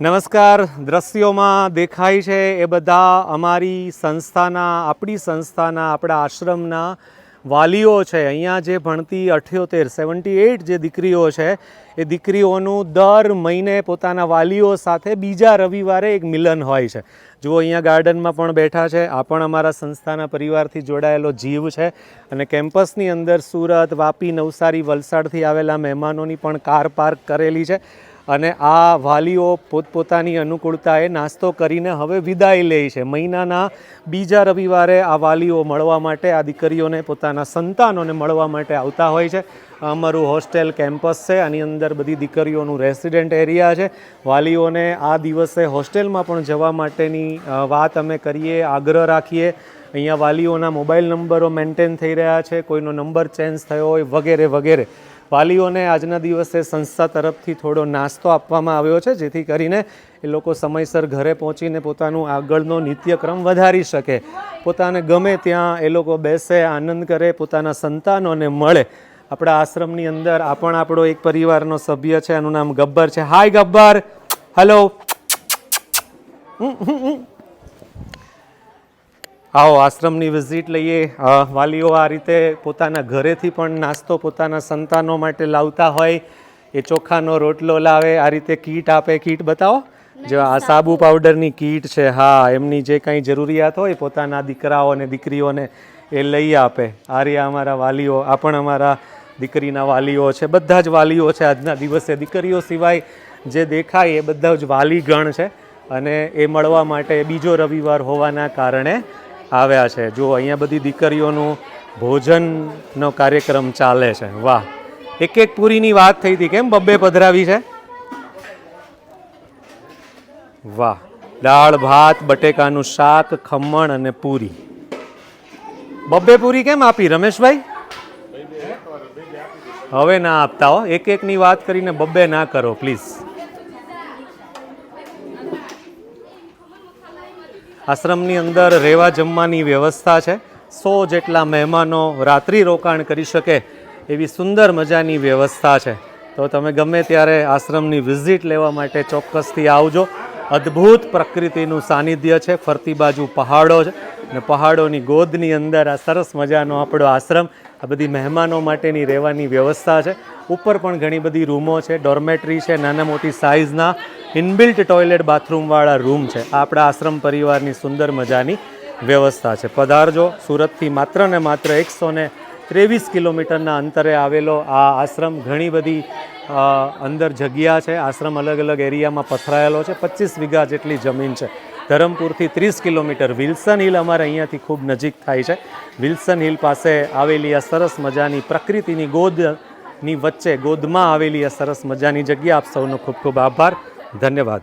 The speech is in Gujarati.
નમસ્કાર. દ્રશ્યોમાં દેખાય છે એ બધા અમારી સંસ્થાના, આપણી સંસ્થાના, આપણા આશ્રમના વાલીઓ છે. અહીંયા જે ભણતી અઠ્યોતેર સેવન્ટી એઇટ જે દીકરીઓ છે, એ દીકરીઓનું દર મહિને પોતાના વાલીઓ સાથે બીજા રવિવારે એક મિલન હોય છે. જુઓ, અહીંયા ગાર્ડનમાં પણ બેઠા છે. આ પણ અમારા સંસ્થાના પરિવારથી જોડાયેલો જીવ છે અને કેમ્પસની અંદર સુરત, વાપી, નવસારી, વલસાડથી આવેલા મહેમાનોની પણ કાર પાર્ક કરેલી છે. અને આ વાલીઓ પોતપોતાની અનુકૂળતાએ નાસ્તો કરીને હવે વિદાય લે છે. મહિનાના બીજા રવિવારે આ વાલીઓ મળવા માટે, આ દીકરીઓને પોતાના સંતાનોને મળવા માટે આવતા હોય છે. અમારું હોસ્ટેલ કેમ્પસ છે, આની અંદર બધી દીકરીઓનું રેસિડેન્ટ એરિયા છે. વાલીઓને આ દિવસે હોસ્ટેલમાં પણ જવા માટેની વાત અમે કરીએ, આગ્રહ રાખીએ. અહીંયા વાલીઓના મોબાઈલ નંબરો મેન્ટેન થઈ રહ્યા છે, કોઈનો નંબર ચેન્જ થયો હોય, વગેરે વગેરે. વાલીઓને આજના દિવસે સંસ્થા તરફથી થોડો નાસ્તો આપવામાં આવ્યો છે, જેથી કરીને એ લોકો સમયસર ઘરે પહોંચીને પોતાનું આગળનો નિત્યક્રમ વધારી શકે. પોતાને ગમે ત્યાં એ લોકો બેસે, આનંદ કરે, પોતાના સંતાનોને મળે. આપણા આશ્રમની અંદર આ પણ આપણો એક પરિવારનો સભ્ય છે, એનું નામ ગબ્બર છે. હાય ગબ્બર. હલો આવો આશ્રમની વિઝિટ લઈએ. વાલીઓ આ રીતે પોતાના ઘરેથી પણ નાસ્તો પોતાના સંતાનો માટે લાવતા હોય. એ ચોખાનો રોટલો લાવે આ રીતે કીટ આપે. કીટ બતાવો. જો આ સાબુ. પાવડરની કીટ છે હા એમની જે કંઈ જરૂરિયાત હોય પોતાના દીકરાઓ અને દીકરીઓને એ લઈ આપે. આ રહ્યા અમારા વાલીઓ. આ પણ અમારા દીકરીના વાલીઓ છે. બધા જ વાલીઓ છે આજના દિવસે. દીકરીઓ સિવાય જે દેખાય એ બધા જ વાલીગણ છે. અને એ મળવા માટે બીજો રવિવાર હોવાના કારણે આવ્યા છે. જો અહીંયા બધી દીકરીઓનું ભોજનનો કાર્યક્રમ ચાલે છે. વાહ. એક એક પૂરીની વાત થઈ હતી. કેમ બબ્બે પધરાવી છે? વાહ. દાળ, ભાત, બટેકાનું શાક, ખમણ અને પૂરી. બબ્બે પૂરી કેમ આપી, રમેશભાઈ? હવે ના આપતા હો. એક એકની વાત કરીને બબ્બે ના કરો, પ્લીઝ. આશ્રમની અંદર રહેવા જમવાની વ્યવસ્થા છે. સો જેટલા મહેમાનો રાત્રિ રોકાણ કરી શકે એવી સુંદર મજાની વ્યવસ્થા છે. તો તમે ગમે ત્યારે આશ્રમની વિઝિટ લેવા માટે ચોક્કસથી આવજો. અદ્ભુત પ્રકૃતિનું સાનિધ્ય છે. ફરતી બાજુ પહાડો છે અને પહાડોની ગોદની અંદર આ સરસ મજાનો આપણો આશ્રમ, આ બધી મહેમાનો માટેની રહેવાની વ્યવસ્થા છે. ઉપર પણ ઘણી બધી રૂમો છે, ડોર્મેટરી છે, નાના મોટી સાઇઝના. ઇનબિલ્ટ ટોયલેટ બાથરૂમવાળા રૂમ છે. આપણા આશ્રમ પરિવારની સુંદર મજાની વ્યવસ્થા છે. પધારજો. સુરતથી માત્ર ને માત્ર એકસો ને ત્રેવીસ કિલોમીટરના અંતરે આવેલો આ આશ્રમ ઘણી બધી અંદર જગ્યા છે. આશ્રમ અલગ અલગ એરિયામાં પથરાયેલો છે. પચીસ વીઘા જેટલી જમીન છે. ધરમપુરથી ત્રીસ કિલોમીટર. વિલ્સન હિલ અમારે અહીંયાથી ખૂબ નજીક થાય છે. વિલ્સન હિલ પાસે આવેલી આ સરસ મજાની પ્રકૃતિની ગોદની વચ્ચે ગોદમાં આવેલી આ સરસ મજાની જગ્યા. આપ સૌનો ખૂબ ખૂબ આભાર. ધન્યવાદ.